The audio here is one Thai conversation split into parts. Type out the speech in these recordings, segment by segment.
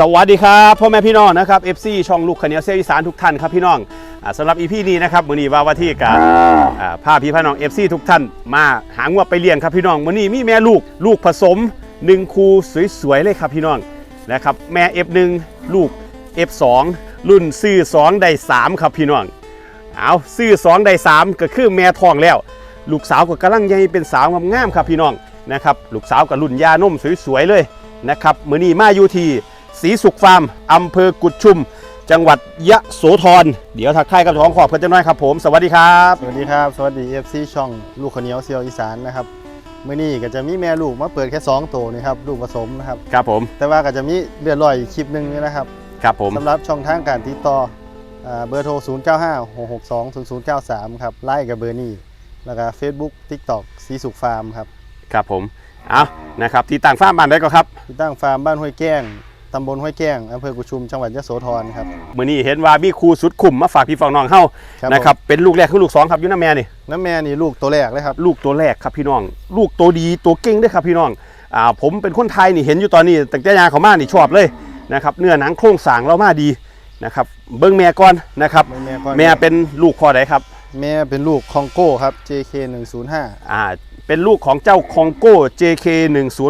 สวัสดีครับพ่อแม่พี่น้องนะครับ FC ช่องลูกขเนียวเซลอีสานทุกท่านครับพี่น้องอาสำหรับอีพีนี้นะครับมือนี้ว่าว่าที่กับอ่าพาพี่พี่น้อง FC ทุกท่าน มาหางวไปเลี้ยงครับพี่น้องมือนี้มีแม่ลูกลูกผสมหนึ่งคูสวยๆเลยครับพี่น้องนะครับแม่ F1 ลูก F2 รุ่นซื้อ2ได้3ครับพี่น้องเอาซื้อ2ได้3ก็คือแม่ทองแล้ว ลูกสาวก็กำลังใหญ่เป็นสาวงามๆครับพี่น้องนะครับลูกสาวกับรุ่นยานมสวยๆเลยนะครับมือนี้มาอยู่ที่ ศรีสุขฟาร์มอำเภอกุดชุม จังหวัดยะโสธรเดี๋ยวทักทายกับเจ้าของขอบกันจะน้อยครับผมสวัสดีครับสวัสดีครับ สวัสดี FC ช่องลูกขาวเหนียวเซียวอีสานนะครับมื้อนี้ก็จะมีแม่ลูกมาเปิดแค่2ตัวนี่ครับลูกผสมนะครับ ครับผมแต่ว่าก็จะมีเลือดลอยอีกคลิปหนึงนี่นะครับครับผมสำหรับช่องทางการติดต่ออ่าเบอร์โทร 0 9 5 6 6 2 0 0 9 3 ครับไล่กับเบอร์นี้แล้วก็ Facebook TikTok สีสุขฟาร์มครับ ครับผมเอานะครับที่ต่างฟาร์มบ้านได้ก็ครับ ที่ตั้งฟาร์มบ้านห้วยแก้ง ตำบลห้วยแก้งอำเภอกุชุมจังหวัดยะโสธรครับ มือนี้เห็นว่ามีครูสุดขุมมาฝากพี่ฟองน้องเฮาครับ นะครับเป็นลูกแรกคือลูกสองครับอยุน้าแม่นี่น้ำแม่นี่ลูกตัวแรกเลยครับ ลูกตัวแรกครับพี่น้อง ลูกตัวดีตัวเก่งด้วยครับพี่น้องอ่าผมเป็นคนไทยนี่เห็นอยู่ตอนนี้ตั้งแต่ยาเขามานี่ชอบเลยนะครับเนื้อหนังโครงสร้างเรามาดีนะครับเบิ้งแม่ก่อนนะครับแม่ก่อนแม่เป็นลูกคอใดครับ แม่เป็นลูกคองโก้ครับ JK 105 อ่าเป็นลูกของเจ้าคองโก้ JK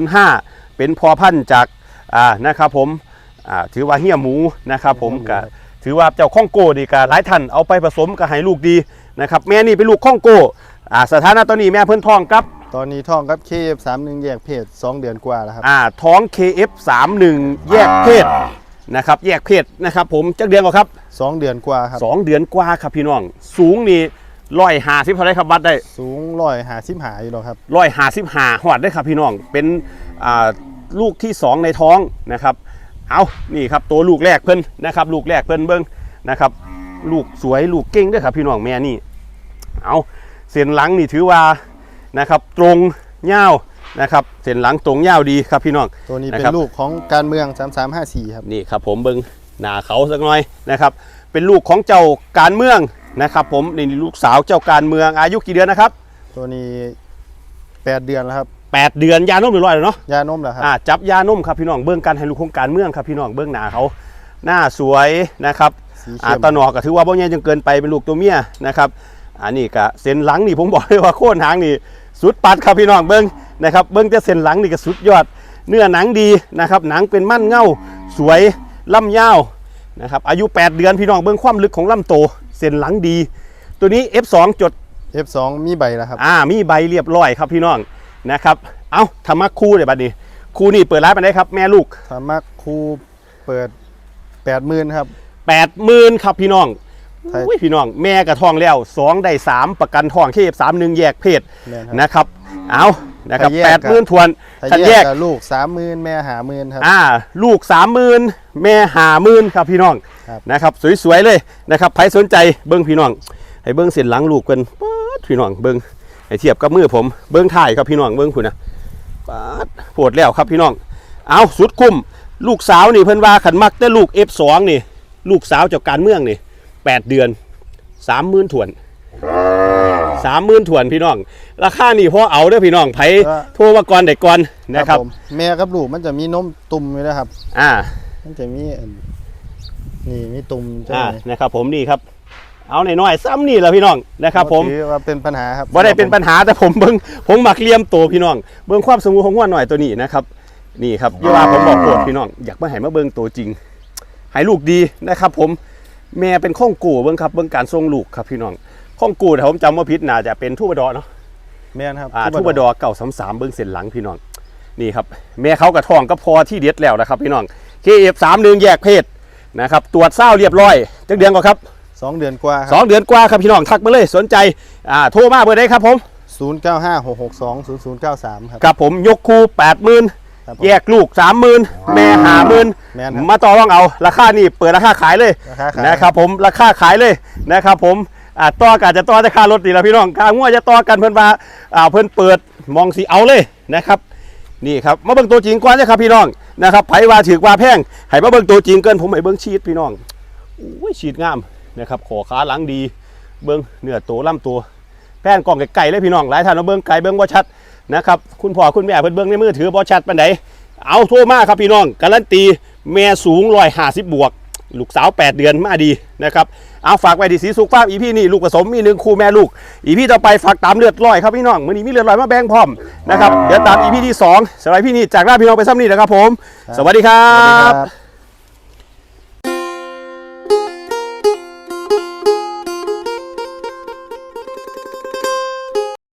105 เป็นพอพันธุ์จาก อ่านะครับผมอ่าถือว่าเฮียหมูนะครับผมเฮียหมูก็ครับถือว่าเจ้าคองโก้ดีก็หลายท่านเอาไปผสมก็ให้ลูกดีนะครับแม่นี่เป็นลูกคองโก้อ่าสถานะตอนนี้แม่เพิ่นท้องกับ ตอนนี้ท่องกับ KF31 แยกเพศ 2 เดือนกว่าแล้วครับอ่าท้อง KF31 แยกเพศนะครับแยกเพศนะครับผมจักเดือนกว่าครับ 2 เดือนกว่าครับสองเดือนกว่าครับพี่น้อง สูงนี่ร้อยหาสิบเท่าไรครับวัดได้ สูงร้อยหาสิบหาอยู่หรอกครับร้อยหาสิบหาหอดได้ครับพี่น้องเป็นอ่า ลูกที่สองในท้องนะครับ เอานี่ครับตัวลูกแรกเพิ่นนะครับ ลูกแรกเพิ่นเบิ้งนะครับ ลูกสวยลูกเก่งเด้วยครับพี่น้องแม่นี่ เอาเส้นหลังนี่ถือว่านะครับ ตรงเง่าวนะครับเส้นหลังตรงเง่าวดีครับพี่น้องตัวนี้นะเป็นครับลูกของการเมือง 3354 ครับนี่ครับผมเบิงหน้าเขาสักหน่อยนะครับ เป็นลูกของเจ้าการเมืองนะครับ ผมนี่ลูกสาวเจ้าการเมืองอายุกี่เดือนนะครับ ตัวนี้ 8 เดือนแล้วครับ 8 เดือนยานมหรือร้อยแล้วเนาะยานมแล้วครับอ่าจับยานมครับพี่น้องเบื้องการให้ลูกของการเมืองครับพี่น้องเบื้องหน้าเขาหน้าสวยนะครับสีอ่าเข้มตาหนอกก็ถือว่าบ่ใหญ่จนเกินไปเป็นลูกตัวเมียนะครับอันนี้ก็เส้นหลังนี่ผมบอกเลยว่าโค่นหางนี่สุดปัดครับพี่น้องเบิ้งนะครับเบิ้งแต่เส้นหลังนี่ก็สุดยอด เนื้อหนังดีนะครับหนังเป็นมั่นเง่าสวยล่ำยาวนะครับอายุ 8 เดือนพี่น้องเบิ้งความลึกของลำโตเส้นหลังดี ตัวนี้ F2 จด F2 มีใบแล้วครับ อ่า มีใบเรียบร้อยครับพี่น้อง นะครับ เอาธรรมะคู่เลยบัดนี้คู่นี่เปิดร้านไปได้ครับแม่ลูกสามักครูเปิด80,000ครับ80,000ครับพี่น้องใช่อุ้ยพี่น้องแม่กระทองแล้ว2ได้3ประกันทองเคฟ3 1แยกเพศแม่นครับนะครับ เอานะครับถ้าแยแปกดก็หมื่นทวนถ้าถ้าแยแยกกกับลูก30,000แม่หาหมื่นครับอ่าลูก30,000แม่หาหมื่นครับพี่น้องครับนะครับสวยๆเลยนะครับใครสนใจเบิ้งพี่น้อง ให้เบิ้งเส้นหลังลูกกันป๊าดพี่น้องเบิ้ง ให้เทียบกับมือผมเบิ้งถ่ายครับพี่น้องเบิ้งคุณนะป๊าดปวดแล้วครับพี่น้อง เอาสุดคุ้มลูกสาวนี่เพิ่นว่าขันมักแต่ลูก F2 นี่ ลูกสาวจากการเมืองนี่8เดือน30,000ถ้วน30,000ถ้วนพี่น้อง ราคานี่พอเอาเด้อพี่น้องไผโทรมาก่อนได้ก่อนนะครับผมแม่กับลูกมันจะมีนมตุ่มอยู่นะครับ อ่า มันจะมีอันนี่มีตุ่มจะอ่าไหนนะครับผมนี่ครับ เอาหน่อยๆซ้ำนี่แหละพี่น้องนะครับ ผมถือว่าเป็นปัญหาครับว่าได้เป็นปัญหาแต่ผมเบิ่งผมมักเลียมตัวพี่น้อง เบิ่งความสมูของหัวหน่อยตัวนี้นะครับ นี่ครับเวลาผมบอกโปรดพี่น้องอยากมาให้มาเบิ่งตัวจริงให้ลูกดีนะครับ ผมแม่เป็นข้องกูเบิ่งครับเบิ่งการทรงลูกครับพี่น้องข้องกูถ้าผมจำว่าผิดน่าจะเป็นทูบดอเนาะแม่นครับอ่าทูบดอเก่าสามสามเบิ่งเส้นหลังพี่น้องนี่ครับแม่เขากระทองก็พอที่เด็ดแล้วนะครับ พี่น้องเคเอฟสามหนึ่งแยกเพศนะครับตรวจเศร้าเรียบร้อยจักเดือนก่อนครับ สองเดือนกว่าคสรับองเดือนกว่าครับพี่น้องทักมาเลยสนใจอ่าโทรมาเบอร์ใดครับผมศูนย์เก้าห้าหกหกสองศูนย์ศูนย์เก้าสามครับกับผมยกคู่แปดหมื่นครับผม แยกลูกสามหมื่นแม่หาหมื่นแม่นครับมาต่อรองเอา ราคานี่เปิดราคาขายเลยราคาขาย นะครับผมราคาขายเลยนะครับผมอ่าต่อกันจะต่อจะค่ารถดีแล้วพี่น้องกางว่าจะต่อกันเพิ่นมาอ่าเพิ่นเปิดมองสีเอาเลยนะครับนี่ครับมาเบิ่งตัวจริงก่อนนะครับพี่น้องนะครับไผว่าถือว่าแพงให้มาเบิ่งตัวจริงเกินผมให้เบิ่งชีดพี่น้องอุ้ยชีดงาม นะครับขอขาหลังดี เบิ้งเนื้อตัวลำตัวแป้นกล่องไก่ๆเลยพี่น้องหลายท่านเอาเบิ้งไก่เบิ้งบ่ชัดนะครับคุณพ่อคุณแม่เพิ่นเบิ้งในมือถือบ่ชัดปานใดเอาโทรมาครับพี่น้องการันตีแม่สูงร้อยห้าสิบบวก ลูกสาว 8 เดือนมาดีนะครับเอาฝากไว้ที่สีสุกฟาอีพี่นี่ลูกผสมมีหนึ่งคู่แม่ลูก อีพี่ต่อไปฝากตามเลือดลอยครับพี่น้องมื่อนี้มีเลือดลอยมาแบ่งพร้อมนะครับเดี๋ยวตามอีพี่ที่สองสำหรับพี่นี่จากลาพี่น้องไปซ้ำนี่นะครับผม สวัสดีครับ